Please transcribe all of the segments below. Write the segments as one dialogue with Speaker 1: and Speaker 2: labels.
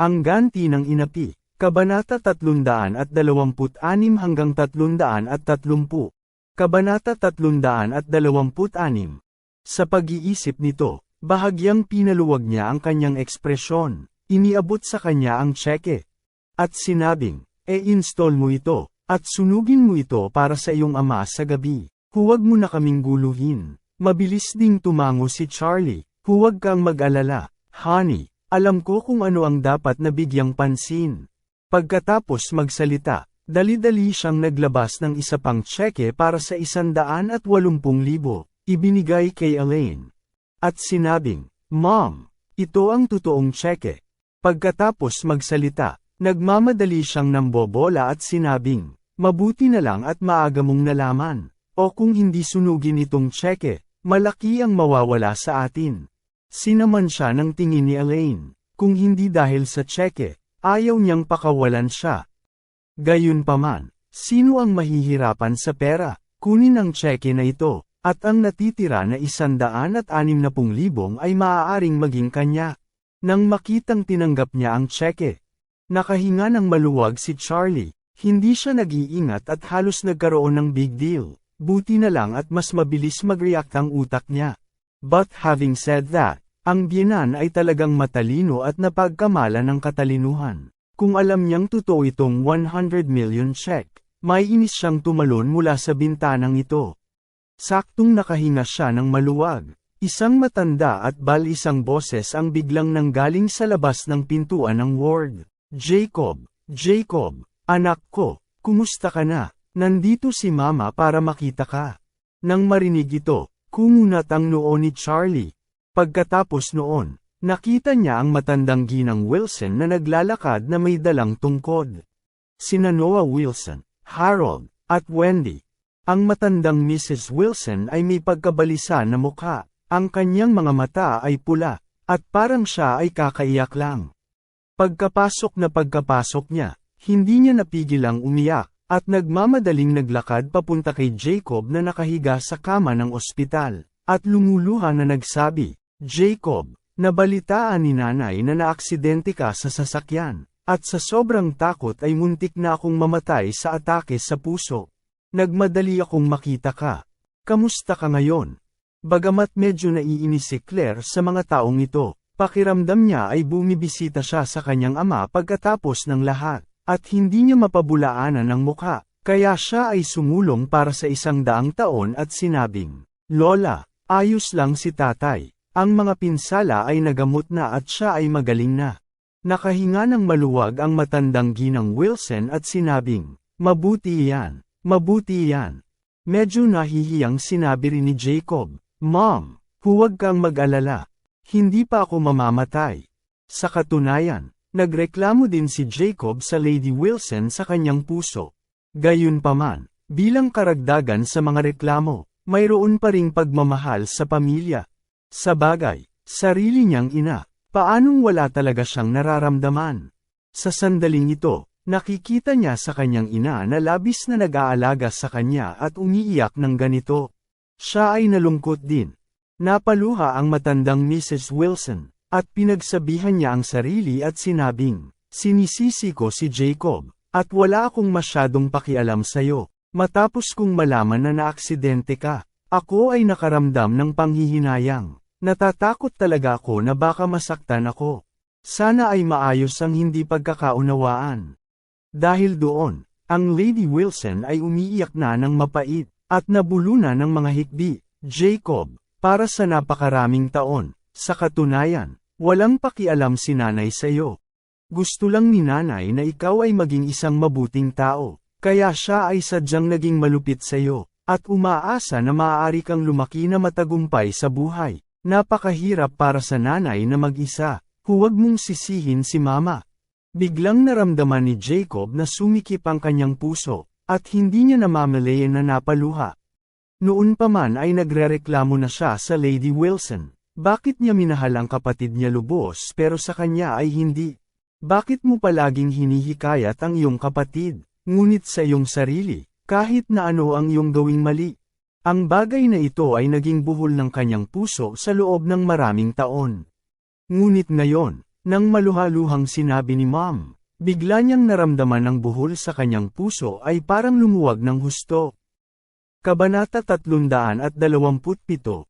Speaker 1: Ang ganti ng inapi, Kabanata 326 hanggang 330. Kabanata 326 Sa pag-iisip nito, bahagyang pinaluwag niya ang kanyang ekspresyon, iniabot sa kanya ang tseke. At sinabing, e-install mo ito, at sunugin mo ito para sa iyong ama sa gabi. Huwag mo na kaming guluhin. Mabilis ding tumango si Charlie, huwag kang mag-alala, honey, alam ko kung ano ang dapat na bigyang pansin. Pagkatapos magsalita, dali-dali siyang naglabas ng isa pang tseke para sa isandaan at walumpung libo, ibinigay kay Elaine. At sinabing, Mom, ito ang totoong tseke. Pagkatapos magsalita, nagmamadali siyang nambobola at sinabing, mabuti na lang at maaga mong nalaman, o kung hindi sunugin itong tseke, malaki ang mawawala sa atin. Sinaman siya ng tingin ni Elaine, kung hindi dahil sa tseke, Ayaw niyang pakawalan siya. Gayunpaman, sino ang mahihirapan sa pera? Kunin ang tseke na ito, at ang natitira na isandaan at anim na pung libong ay maaaring maging kanya. Nang makitang tinanggap niya ang tseke, nakahinga ng maluwag si Charlie, hindi siya nag-iingat at halos nagkaroon ng big deal. Buti na lang at mas mabilis mag-react ang utak niya. But having said that, ang biyenan ay talagang matalino at napagkamala ng katalinuhan. Kung alam niyang totoo itong 100 million check, may inis siyang tumalon mula sa bintanang ito. Saktong nakahinga siya ng maluwag. Isang matanda at bal isang boses ang biglang nanggaling sa labas ng pintuan ng ward. Jacob, Jacob, anak ko, kumusta ka na? Nandito si mama para makita ka. Nang marinig ito, kumunat ang noo ni Charlie. Pagkatapos noon, nakita niya ang matandang ginang Wilson na naglalakad na may dalang tungkod. Sina Noah Wilson, Harold, at Wendy. Ang matandang Mrs. Wilson ay may pagkabalisa na mukha, ang kanyang mga mata ay pula, at parang siya ay kakaiyak lang. Pagkapasok na pagkapasok niya, hindi niya napigil ang umiyak, at nagmamadaling naglakad papunta kay Jacob na nakahiga sa kama ng ospital, at lumuluha na nagsabi, Jacob, nabalitaan ni nanay na naaksidente ka sa sasakyan, at sa sobrang takot ay muntik na akong mamatay sa atake sa puso. Nagmadali akong makita ka. Kamusta ka ngayon? Bagamat medyo naiinis si Claire sa mga taong ito, pakiramdam niya ay bumibisita siya sa kanyang ama pagkatapos ng lahat, at hindi niya mapabulaanan ang mukha, kaya siya ay sumulong para sa isang daang taon at sinabing, Lola, ayos lang si tatay. Ang mga pinsala ay nagamot na at siya ay magaling na. Nakahinga ng maluwag ang matandang ginang Wilson at sinabing, Mabuti yan, mabuti yan. Medyo nahihiyang sinabi rin ni Jacob, Mom, huwag kang mag-alala. Hindi pa ako mamamatay. Sa katunayan, nagreklamo din si Jacob sa Lady Wilson sa kanyang puso. Gayunpaman, bilang karagdagan sa mga reklamo, mayroon pa ring pagmamahal sa pamilya. Sa bagay, sarili niyang ina, paanong wala talaga siyang nararamdaman? Sa sandaling ito, nakikita niya sa kanyang ina na labis na nag-aalaga sa kanya at umiiyak ng ganito. Siya ay nalungkot din. Napaluha ang matandang Mrs. Wilson, at pinagsabihan niya ang sarili at sinabing, Sinisisi ko si Jacob, at wala akong masyadong pakialam sa'yo. Matapos kong malaman na naaksidente ka, ako ay nakaramdam ng panghihinayang. Natatakot talaga ako na baka masaktan ako. Sana ay maayos ang hindi pagkakaunawaan. Dahil doon, ang Lady Wilson ay umiiyak na ng mapait, at nabuluna ng mga hikbi, Jacob, para sa napakaraming taon. Sa katunayan, walang pakialam si nanay sa iyo. Gusto lang ni nanay na ikaw ay maging isang mabuting tao, kaya siya ay sadyang naging malupit sa iyo, at umaasa na maaari kang lumaki na matagumpay sa buhay. Napakahirap para sa nanay na mag-isa, Huwag mong sisihin si mama. Biglang naramdaman ni Jacob na sumikip ang kanyang puso, at hindi niya namamalayan na napaluha. Noon pa man ay nagrereklamo na siya sa Lady Wilson. Bakit niya minahal ang kapatid niya lubos pero sa kanya ay hindi? Bakit mo palaging hinihikayat ang iyong kapatid, ngunit sa iyong sarili, kahit na ano ang iyong gawing mali? Ang bagay na ito ay naging buhol ng kanyang puso sa loob ng maraming taon. Ngunit ngayon, nang maluhaluhang sinabi ni Mom, bigla niyang naramdaman ang buhol sa kanyang puso ay parang lumuwag ng husto. Kabanata 327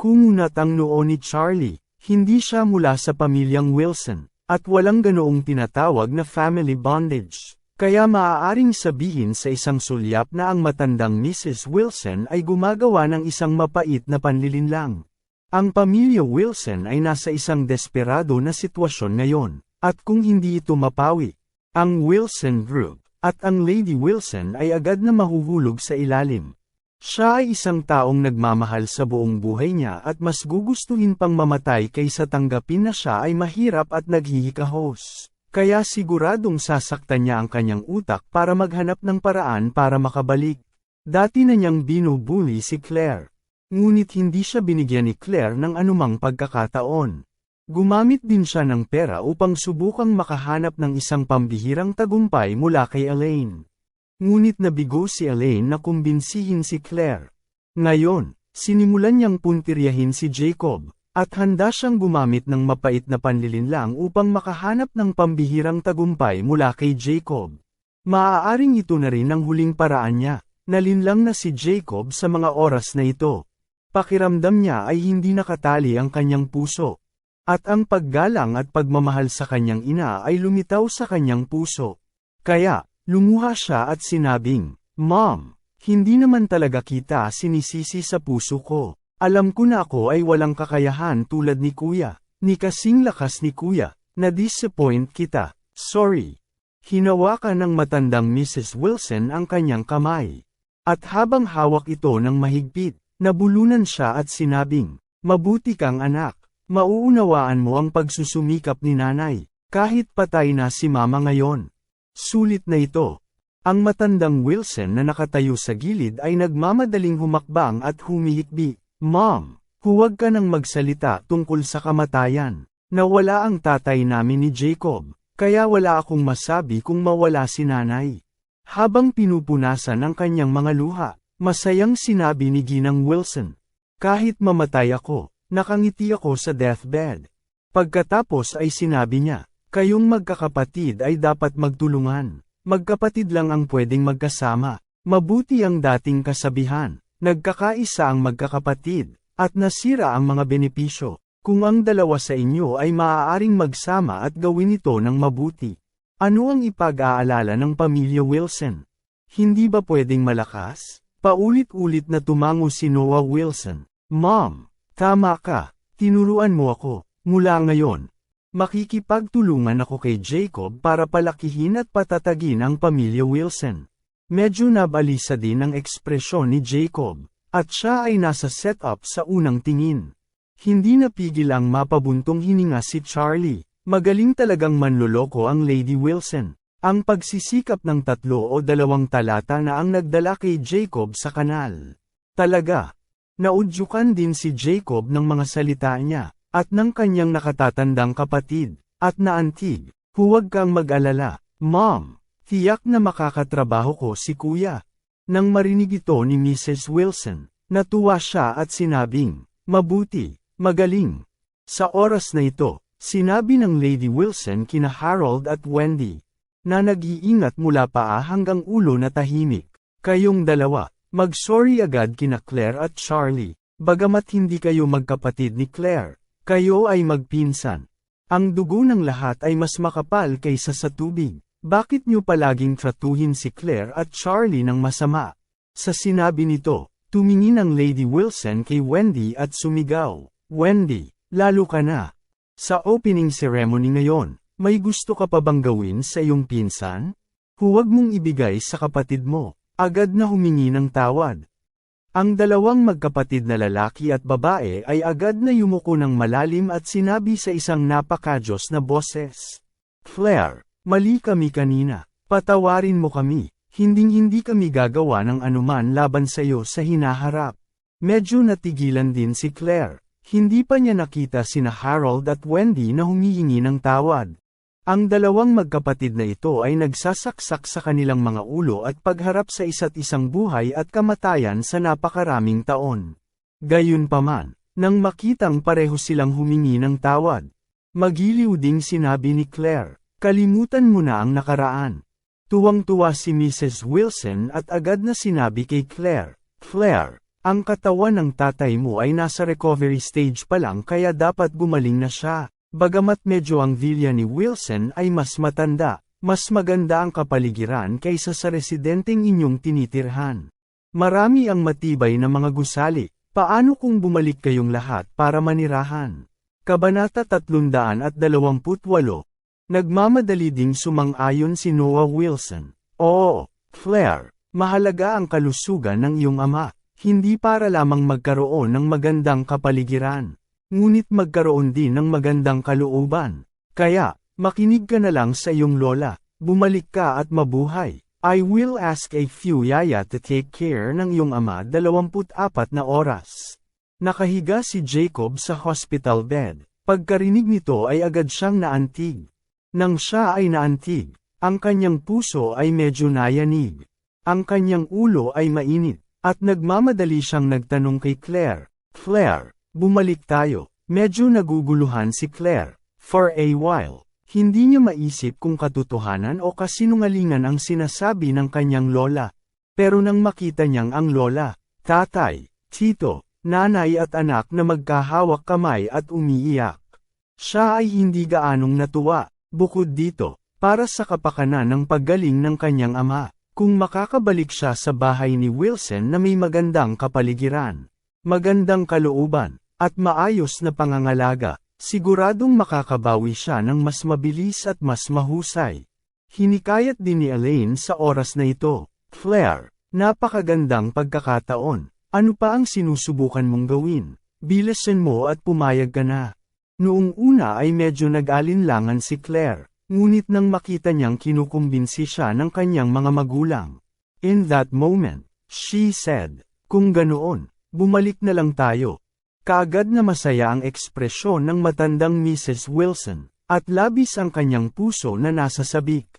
Speaker 1: Kumunat ang noo ni Charlie, hindi siya mula sa pamilyang Wilson, at walang ganoong tinatawag na family bondage. Kaya maaaring sabihin sa isang sulyap na ang matandang Mrs. Wilson ay gumagawa ng isang mapait na panlilinlang. Ang pamilya Wilson ay nasa isang desperado na sitwasyon ngayon, at kung hindi ito mapawi, ang Wilson Group, at ang Lady Wilson ay agad na mahuhulog sa ilalim. Siya ay isang taong nagmamahal sa buong buhay niya at mas gugustuhin pang mamatay kaysa tanggapin na siya ay mahirap at naghihikahos. Kaya siguradong sasaktan niya ang kanyang utak para maghanap ng paraan para makabalik. Dati na niyang binubuli si Claire. Ngunit hindi siya binigyan ni Claire ng anumang pagkakataon. Gumamit din siya ng pera upang subukang makahanap ng isang pambihirang tagumpay mula kay Elaine. Ngunit nabigo si Elaine na kumbinsihin si Claire. Ngayon, sinimulan niyang puntiryahin si Jacob, at handa siyang gumamit ng mapait na panlilinlang upang makahanap ng pambihirang tagumpay mula kay Jacob. Maaaring ito na rin ang huling paraan niya, nalinlang na si Jacob sa mga oras na ito. Pakiramdam niya ay hindi nakatali ang kanyang puso. At ang paggalang at pagmamahal sa kanyang ina ay lumitaw sa kanyang puso. Kaya, Lumuha siya at sinabing, Mom, hindi naman talaga kita sinisisi sa puso ko. Alam ko na ako ay walang kakayahan tulad ni kuya, ni kasing lakas ni kuya, na-disappoint kita, sorry. Hinawakan ng matandang Mrs. Wilson ang kanyang kamay. At habang hawak ito ng mahigpit, nabulunan siya at sinabing, Mabuti kang anak, mauunawaan mo ang pagsusumikap ni nanay, kahit patay na si mama ngayon. Sulit na ito. Ang matandang Wilson na nakatayo sa gilid ay nagmamadaling humakbang at humihikbi. Mom, huwag ka nang magsalita tungkol sa kamatayan. Nawala ang tatay namin ni Jacob, kaya wala akong masabi kung mawala si nanay. Habang pinupunasan ang kanyang mga luha, masayang sinabi ni Ginang Wilson. Kahit mamatay ako, nakangiti ako sa deathbed. Pagkatapos ay sinabi niya, Kayong magkakapatid ay dapat magtulungan. Magkapatid lang ang pwedeng magkasama. Mabuti ang dating kasabihan. Nagkakaisa ang magkakapatid, at nasira ang mga benepisyo. Kung ang dalawa sa inyo ay maaaring magsama at gawin ito ng mabuti. Ano ang ipag-aalala ng pamilya Wilson? Hindi ba pwedeng malakas? Paulit-ulit na tumango si Noah Wilson. Mom, tama ka. Tinuruan mo ako. Mula ngayon, Makikipagtulungan ako kay Jacob para palakihin at patatagin ang pamilya Wilson. Medyo nabalisa din ang ekspresyon ni Jacob, at siya ay nasa setup sa unang tingin. Hindi napigil ang mapabuntong hininga si Charlie. Magaling talagang manloloko ang Lady Wilson. Ang pagsisikap ng tatlo o dalawang talata na ang nagdala kay Jacob sa kanal. Talaga. Naudyukan din si Jacob ng mga salita niya at ng kanyang nakatatandang kapatid, at naantig, huwag kang mag-alala, Mom, tiyak na makakatrabaho ko si kuya. Nang marinig ito ni Mrs. Wilson, natuwa siya at sinabing, mabuti, magaling. Sa oras na ito, sinabi ng Lady Wilson kina Harold at Wendy, na nag-iingat mula paa hanggang ulo na tahimik. Kayong dalawa, mag-sorry agad kina Claire at Charlie, bagamat hindi kayo magkapatid ni Claire. Kayo ay magpinsan. Ang dugo ng lahat ay mas makapal kaysa sa tubig. Bakit niyo palaging tratuhin si Claire at Charlie ng masama? Sa sinabi nito, tumingin ang Lady Wilson kay Wendy at sumigaw, Wendy, lalo ka na. Sa opening ceremony ngayon, may gusto ka pa bang gawin sa iyong pinsan? Huwag mong ibigay sa kapatid mo, agad na humingi ng tawad. Ang dalawang magkapatid na lalaki at babae ay agad na yumuko ng malalim at sinabi sa isang napakadyos na boses. Claire, mali kami kanina. Patawarin mo kami. Hinding-hindi kami gagawa ng anuman laban sa iyo sa hinaharap. Medyo natigilan din si Claire. Hindi pa niya nakita sina Harold at Wendy na humihingi ng tawad. Ang dalawang magkapatid na ito ay nagsasaksak sa kanilang mga ulo at pagharap sa isa't isang buhay at kamatayan sa napakaraming taon. Gayunpaman, nang makitang pareho silang humingi ng tawad, magiliw ding sinabi ni Claire, kalimutan mo na ang nakaraan. Tuwang-tuwa si Mrs. Wilson at agad na sinabi kay Claire, Claire, ang katawan ng tatay mo ay nasa recovery stage pa lang kaya dapat gumaling na siya. Bagamat medyo ang villa ni Wilson ay mas matanda, mas maganda ang kapaligiran kaysa sa residenteng inyong tinitirhan. Marami ang matibay na mga gusali, paano kung bumalik kayong lahat para manirahan? Kabanata 328 Nagmamadali ding sumang-ayon si Noah Wilson. Oo, Claire, mahalaga ang kalusugan ng iyong ama, hindi para lamang magkaroon ng magandang kapaligiran ngunit magkaroon din ng magandang kalooban. Kaya, makinig ka na lang sa iyong lola, bumalik ka at mabuhay. I will ask a few yaya to take care ng iyong ama 24 na oras. Nakahiga si Jacob sa hospital bed. Pagkarinig nito ay agad siyang naantig. Nang siya ay naantig, ang kanyang puso ay medyo nayanig. Ang kanyang ulo ay mainit, at nagmamadali siyang nagtanong kay Claire, Claire, Bumalik tayo. Medyo naguguluhan si Claire. For a while, hindi niya maisip kung katotohanan o kasinungalingan ang sinasabi ng kanyang lola. Pero nang makita niyang ang lola, tatay, tito, nanay at anak na magkahawak kamay at umiiyak. Siya ay hindi gaanong natuwa, bukod dito, para sa kapakanan ng paggaling ng kanyang ama, kung makakabalik siya sa bahay ni Wilson na may magandang kapaligiran. Magandang kalooban, at maayos na pangangalaga, siguradong makakabawi siya ng mas mabilis at mas mahusay. Hinikayat din ni Elaine sa oras na ito, Claire, napakagandang pagkakataon, ano pa ang sinusubukan mong gawin? Bilasan mo at pumayag ka na. Noong una ay medyo nag-alinlangan si Claire, ngunit nang makita niyang kinukumbinsi siya ng kanyang mga magulang. In that moment, she said, kung ganoon, Bumalik na lang tayo. Kaagad na masaya ang ekspresyon ng matandang Mrs. Wilson, at labis ang kanyang puso na nasa sabik.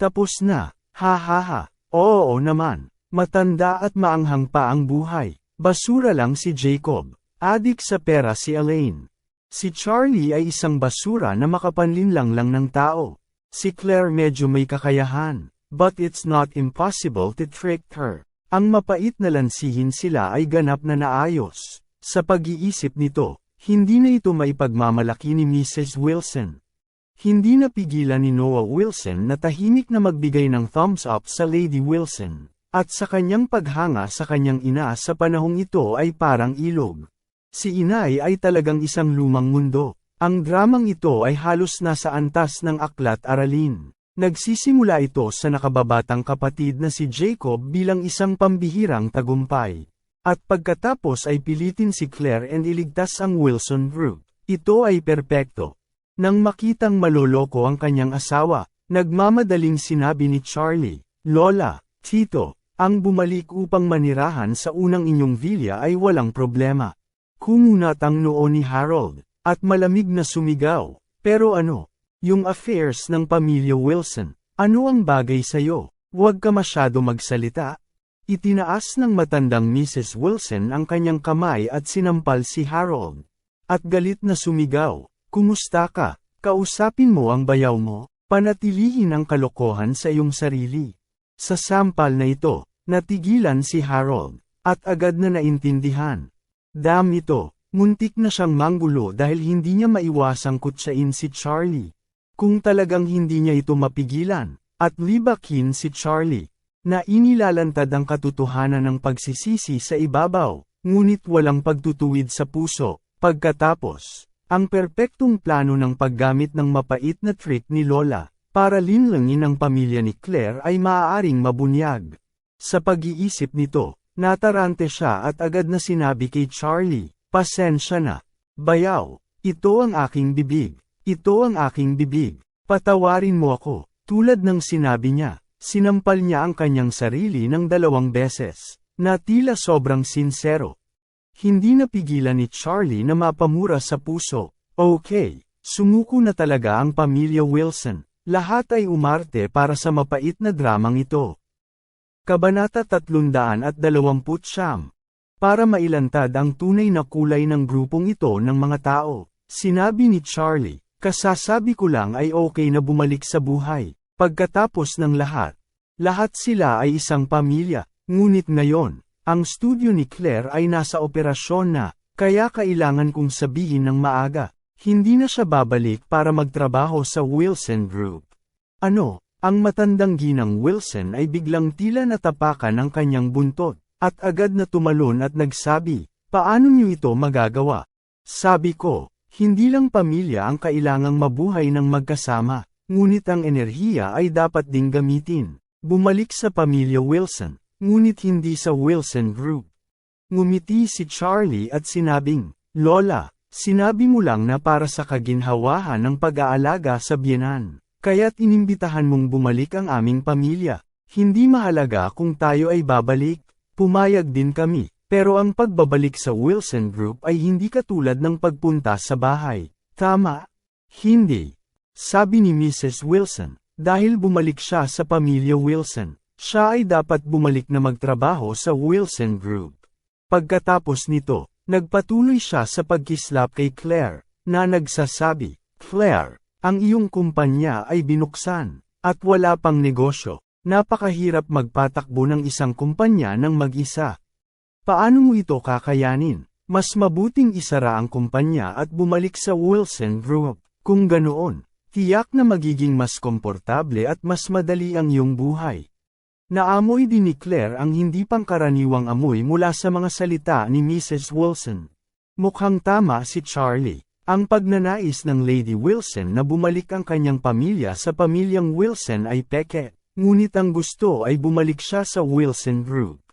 Speaker 1: Tapos na, ha ha ha, oo naman, matanda at maanghang pa ang buhay. Basura lang si Jacob, adik sa pera si Elaine. Si Charlie ay isang basura na makapanlinlang lang ng tao. Si Claire medyo may kakayahan, but it's not impossible to trick her. Ang mapait na lansihin sila ay ganap na naayos. Sa pag-iisip nito, hindi na ito maipagmamalaki ni Mrs. Wilson. Hindi napigilan ni Noah Wilson na tahimik na magbigay ng thumbs up sa Lady Wilson, at sa kanyang paghanga sa kanyang ina sa panahong ito ay parang ilog. Si inay ay talagang isang lumang mundo. Ang dramang ito ay halos nasa antas ng aklat aralin. Nagsisimula ito sa nakababatang kapatid na si Jacob bilang isang pambihirang tagumpay. At pagkatapos ay pilitin si Claire and iligtas ang Wilson Group. Ito ay perpekto. Nang makitang maloloko ang kanyang asawa, nagmamadaling sinabi ni Charlie, Lola, Tito, ang bumalik upang manirahan sa unang inyong villa ay walang problema. Kumunat ang noo ni Harold, at malamig na sumigaw, pero ano, yung affairs ng pamilya Wilson. Ano ang bagay sa'yo? Huwag ka masyado magsalita. Itinaas ng matandang Mrs. Wilson ang kanyang kamay at sinampal si Harold. At galit na sumigaw, Kumusta ka? Kausapin mo ang bayaw mo, panatilihin ang kalokohan sa iyong sarili. Sa sampal na ito, natigilan si Harold, at agad na naintindihan. Dam ito, muntik na siyang manggulo dahil hindi niya maiwasang kutsain si Charlie. Kung talagang hindi niya ito mapigilan, at libakin si Charlie, na inilalantad ang katotohanan ng pagsisisi sa ibabaw, ngunit walang pagtutuwid sa puso, pagkatapos, ang perpektong plano ng paggamit ng mapait na trick ni Lola, para linlangin ang pamilya ni Claire ay maaaring mabunyag. Sa pag-iisip nito, Natarante siya at agad na sinabi kay Charlie, pasensya na. Bayaw, ito ang aking bibig. Ito ang aking bibig. Patawarin mo ako. Tulad ng sinabi niya, sinampal niya ang kanyang sarili ng dalawang beses, na tila sobrang sinsero. Hindi napigilan ni Charlie na mapamura sa puso. Okay, sumuko na talaga ang pamilya Wilson. Lahat ay umarte para sa mapait na dramang ito. Kabanata 320 Para mailantad ang tunay na kulay ng grupong ito ng mga tao, sinabi ni Charlie, kasasabi ko lang ay okay na bumalik sa buhay. Pagkatapos ng lahat, lahat sila ay isang pamilya, ngunit ngayon, ang studio ni Claire ay nasa operasyon na, kaya kailangan kong sabihin ng maaga, hindi na siya babalik para magtrabaho sa Wilson Group. Ano, ang matandang ginang Wilson ay biglang tila natapakan ng kanyang buntot, at agad na tumalon at nagsabi, paano niyo ito magagawa? Sabi ko, hindi lang pamilya ang kailangang mabuhay ng magkasama, ngunit ang enerhiya ay dapat ding gamitin. Bumalik sa pamilya Wilson, ngunit hindi sa Wilson Group. Ngumiti si Charlie at sinabing, Lola, sinabi mo lang na para sa kaginhawahan ng pag-aalaga sa biyenan. Kaya't inimbitahan mong bumalik ang aming pamilya. Hindi mahalaga kung tayo ay babalik. Pumayag din kami, pero ang pagbabalik sa Wilson Group ay hindi katulad ng pagpunta sa bahay. Tama? Hindi. Sabi ni Mrs. Wilson, dahil bumalik siya sa pamilya Wilson, siya ay dapat bumalik na magtrabaho sa Wilson Group. Pagkatapos nito, nagpatuloy siya sa pagkislap kay Claire, na nagsasabi, Claire, ang iyong kumpanya ay binuksan, at wala pang negosyo. Napakahirap magpatakbo ng isang kumpanya ng mag-isa. Paano mo ito kakayanin? Mas mabuting isara ang kumpanya at bumalik sa Wilson Group. Kung ganoon, tiyak na magiging mas komportable at mas madali ang iyong buhay. Naamoy din ni Claire ang hindi pangkaraniwang amoy mula sa mga salita ni Mrs. Wilson. Mukhang tama si Charlie. Ang pagnanais ng Lady Wilson na bumalik ang kanyang pamilya sa pamilyang Wilson ay peke, ngunit ang gusto ay bumalik siya sa Wilson Group.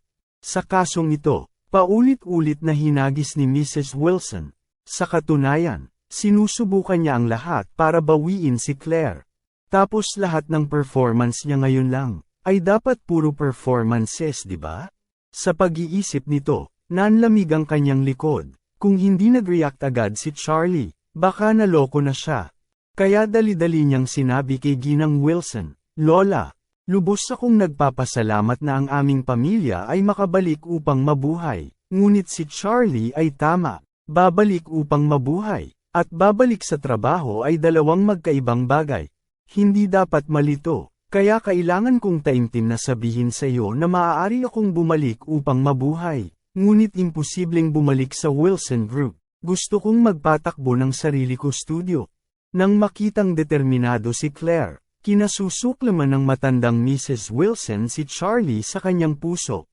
Speaker 1: Sa kasong ito, paulit-ulit na hinagis ni Mrs. Wilson. Sa katunayan, sinusubukan niya ang lahat para bawiin si Claire. Tapos lahat ng performance niya ngayon lang, ay dapat puro performances di ba? Sa pag-iisip nito, nanlamig ang kanyang likod. Kung hindi nag-react agad si Charlie, baka naloko na siya. Kaya dali-dali niyang sinabi kay Ginang Wilson, Lola, lubos akong nagpapasalamat na ang aming pamilya ay makabalik upang mabuhay. Ngunit si Charlie ay tama, babalik upang mabuhay, at babalik sa trabaho ay dalawang magkaibang bagay. Hindi dapat malito, kaya kailangan kong taimtim na sabihin sa iyo na maaari akong bumalik upang mabuhay. Ngunit imposibleng bumalik sa Wilson Group. Gusto kong magpatakbo ng sarili ko studio. Nang makitang determinado si Claire, kinasusuklaman ng matandang Mrs. Wilson si Charlie sa kanyang puso.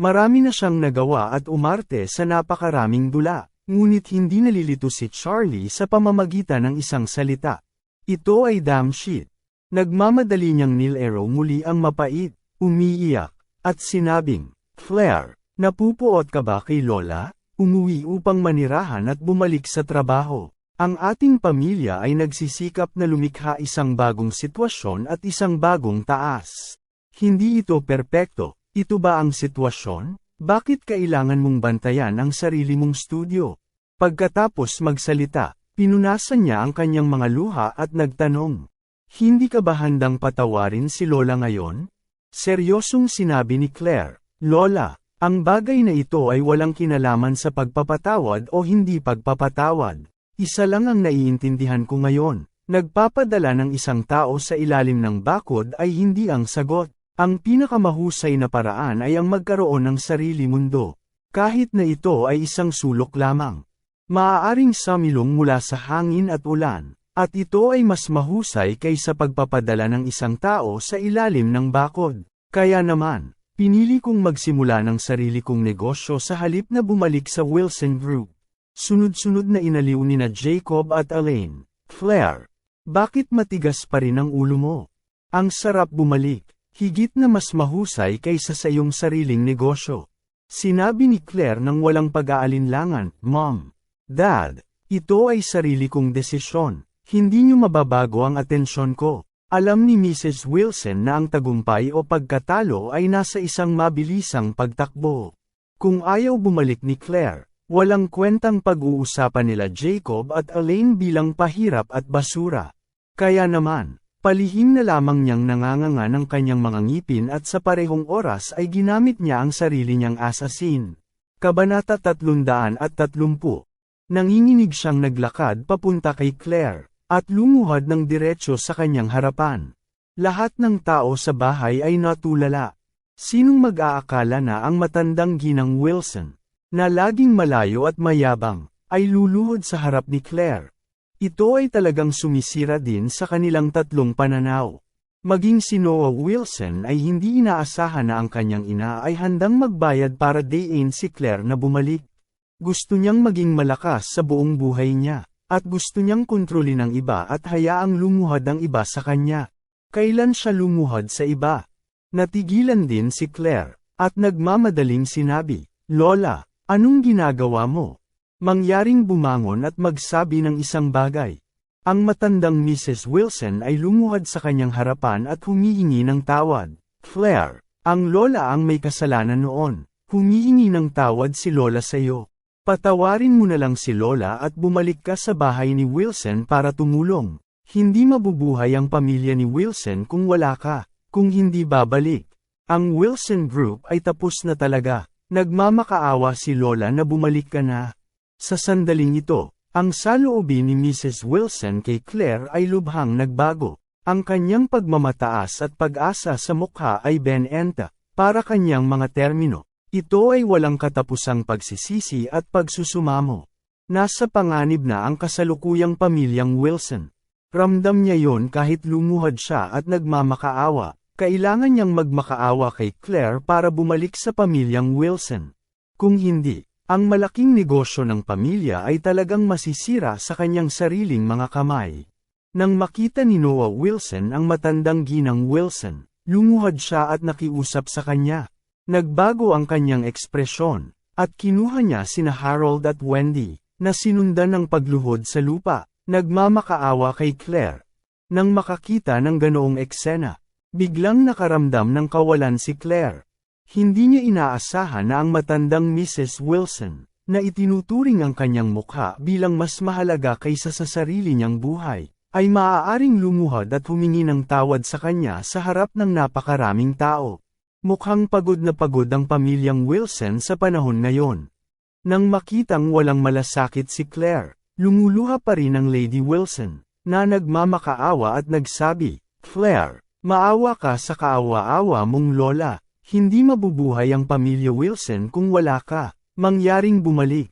Speaker 1: Marami na siyang nagawa at umarte sa napakaraming dula, ngunit hindi nalilito si Charlie sa pamamagitan ng isang salita. Ito ay damn shit. Nagmamadali niyang nilero muli ang mapait, umiiyak, at sinabing, Claire, Napupuot ka ba kay Lola? Umuwi upang manirahan at bumalik sa trabaho. Ang ating pamilya ay nagsisikap na lumikha isang bagong sitwasyon at isang bagong taas. Hindi ito perpekto, ito ba ang sitwasyon? Bakit kailangan mong bantayan ang sarili mong studio? Pagkatapos magsalita, pinunasan niya ang kanyang mga luha at nagtanong. Hindi ka ba handang patawarin si Lola ngayon? Seryosong sinabi ni Claire, Lola, ang bagay na ito ay walang kinalaman sa pagpapatawad o hindi pagpapatawad. Isa lang ang naiintindihan ko ngayon. Nagpapadala ng isang tao sa ilalim ng bakod ay hindi ang sagot. Ang pinakamahusay na paraan ay ang magkaroon ng sarili mundo. Kahit na ito ay isang sulok lamang. Maaaring samilong mula sa hangin at ulan, at ito ay mas mahusay kaysa pagpapadala ng isang tao sa ilalim ng bakod. Kaya naman, Pinili kong magsimula ng sarili kong negosyo sa halip na bumalik sa Wilson Group. Sunod-sunod na inaliw ni na Jacob at Elaine. Claire, bakit matigas pa rin ang ulo mo? Ang sarap bumalik, higit na mas mahusay kaysa sa iyong sariling negosyo. Sinabi ni Claire nang walang pag-aalinlangan, Mom, Dad, ito ay sarili kong desisyon. Hindi niyo mababago ang atensyon ko. Alam ni Mrs. Wilson na ang tagumpay o pagkatalo ay nasa isang mabilisang pagtakbo. Kung ayaw bumalik ni Claire, walang kwentang pag-uusapan nila Jacob at Elaine bilang pahirap at basura. Kaya naman, palihim na lamang niyang nanganganga ng kanyang mga ngipin at sa parehong oras ay ginamit niya ang sarili niyang asasin. Kabanata 330 Nanginginig siyang naglakad papunta kay Claire, at lumuhad ng diretsyo sa kanyang harapan. Lahat ng tao sa bahay ay natulala. Sinong mag-aakala na ang matandang ginang Wilson, na laging malayo at mayabang, ay luluhod sa harap ni Claire. Ito ay talagang sumisira din sa kanilang tatlong pananaw. Maging si Noah Wilson ay hindi inaasahan na ang kanyang ina ay handang magbayad para dayin si Claire na bumalik. Gusto niyang maging malakas sa buong buhay niya, at gusto niyang kontrolin ang iba at hayaang lumuhad ang iba sa kanya. Kailan siya lumuhad sa iba? Natigilan din si Claire, at nagmamadaling sinabi, Lola, anong ginagawa mo? Mangyaring bumangon at magsabi ng isang bagay. Ang matandang Mrs. Wilson ay lumuhad sa kanyang harapan at humihingi ng tawad. Claire, ang lola ang may kasalanan noon. Humihingi ng tawad si lola sa iyo. Patawarin mo na lang si lola at bumalik ka sa bahay ni Wilson para tumulong. Hindi mabubuhay ang pamilya ni Wilson kung wala ka, kung hindi babalik. Ang Wilson Group ay tapos na talaga. Nagmamakaawa si Lola na bumalik ka na. Sa sandaling ito, ang saloobin ni Mrs. Wilson kay Claire ay lubhang nagbago. Ang kanyang pagmamataas at pag-asa sa mukha ay benenta, para kanyang mga termino. Ito ay walang katapusang pagsisisi at pagsusumamo. Nasa panganib na ang kasalukuyang pamilyang Wilson. Ramdam niya yon kahit lumuhad siya at nagmamakaawa. Kailangan niyang magmakaawa kay Claire para bumalik sa pamilyang Wilson. Kung hindi, ang malaking negosyo ng pamilya ay talagang masisira sa kanyang sariling mga kamay. Nang makita ni Noah Wilson ang matandang ginang Wilson, lumuhad siya at nakiusap sa kanya. Nagbago ang kanyang ekspresyon, at kinuha niya sina Harold at Wendy, na sinundan ng pagluhod sa lupa. Nagmamakaawa kay Claire. Nang makakita ng ganoong eksena, biglang nakaramdam ng kawalan si Claire. Hindi niya inaasahan na ang matandang Mrs. Wilson, na itinuturing ang kanyang mukha bilang mas mahalaga kaysa sa sarili niyang buhay, ay maaaring lumuhad at humingi ng tawad sa kanya sa harap ng napakaraming tao. Mukhang pagod na pagod ang pamilyang Wilson sa panahon ngayon. Nang makitang walang malasakit si Claire, Lumuluha pa rin ang Lady Wilson, na nagmamakaawa at nagsabi, Claire, maawa ka sa kaawa-awa mong lola, hindi mabubuhay ang pamilya Wilson kung wala ka, mangyaring bumalik.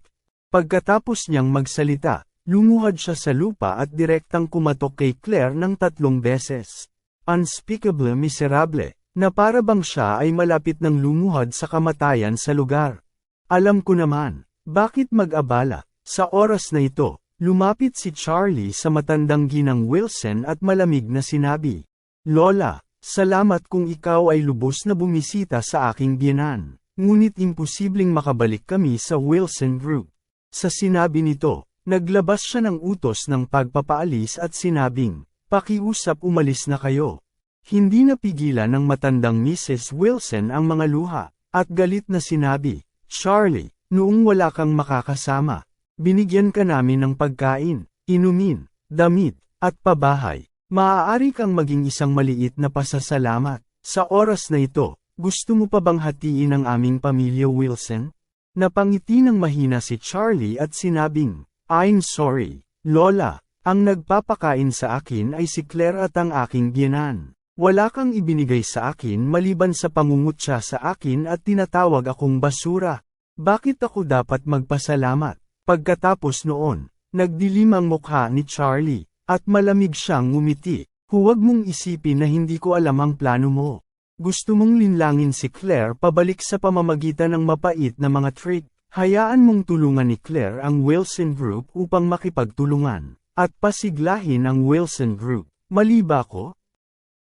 Speaker 1: Pagkatapos niyang magsalita, lumuhad siya sa lupa at direktang kumatok kay Claire ng tatlong beses. Unspeakable miserable, na para bang siya ay malapit ng lumuhad sa kamatayan sa lugar. Alam ko naman, bakit mag-abala, sa oras na ito, lumapit si Charlie sa matandang ginang Wilson at malamig na sinabi, Lola, salamat kung ikaw ay lubos na bumisita sa aking biyanan, ngunit imposibleng makabalik kami sa Wilson Group. Sa sinabi nito, naglabas siya ng utos ng pagpapaalis at sinabing, pakiusap umalis na kayo. Hindi napigilan ng matandang Mrs. Wilson ang mga luha, at galit na sinabi, Charlie, noong wala kang makakasama, Binigyan ka namin ng pagkain, inumin, damit, at pabahay. Maaari kang maging isang maliit na pasasalamat. Sa oras na ito, gusto mo pa bang hatiin ang aming pamilya Wilson? Napangiti ng mahina si Charlie at sinabing, I'm sorry, Lola, ang nagpapakain sa akin ay si Claire at ang aking biyanan. Wala kang ibinigay sa akin maliban sa pangungutya sa akin at tinatawag akong basura. Bakit ako dapat magpasalamat? Pagkatapos noon, nagdilim ang mukha ni Charlie, at malamig siyang ngumiti. Huwag mong isipin na hindi ko alam ang plano mo. Gusto mong linlangin si Claire pabalik sa pamamagitan ng mapait na mga trick. Hayaan mong tulungan ni Claire ang Wilson Group upang makipagtulungan, at pasiglahin ang Wilson Group. Mali ba ko?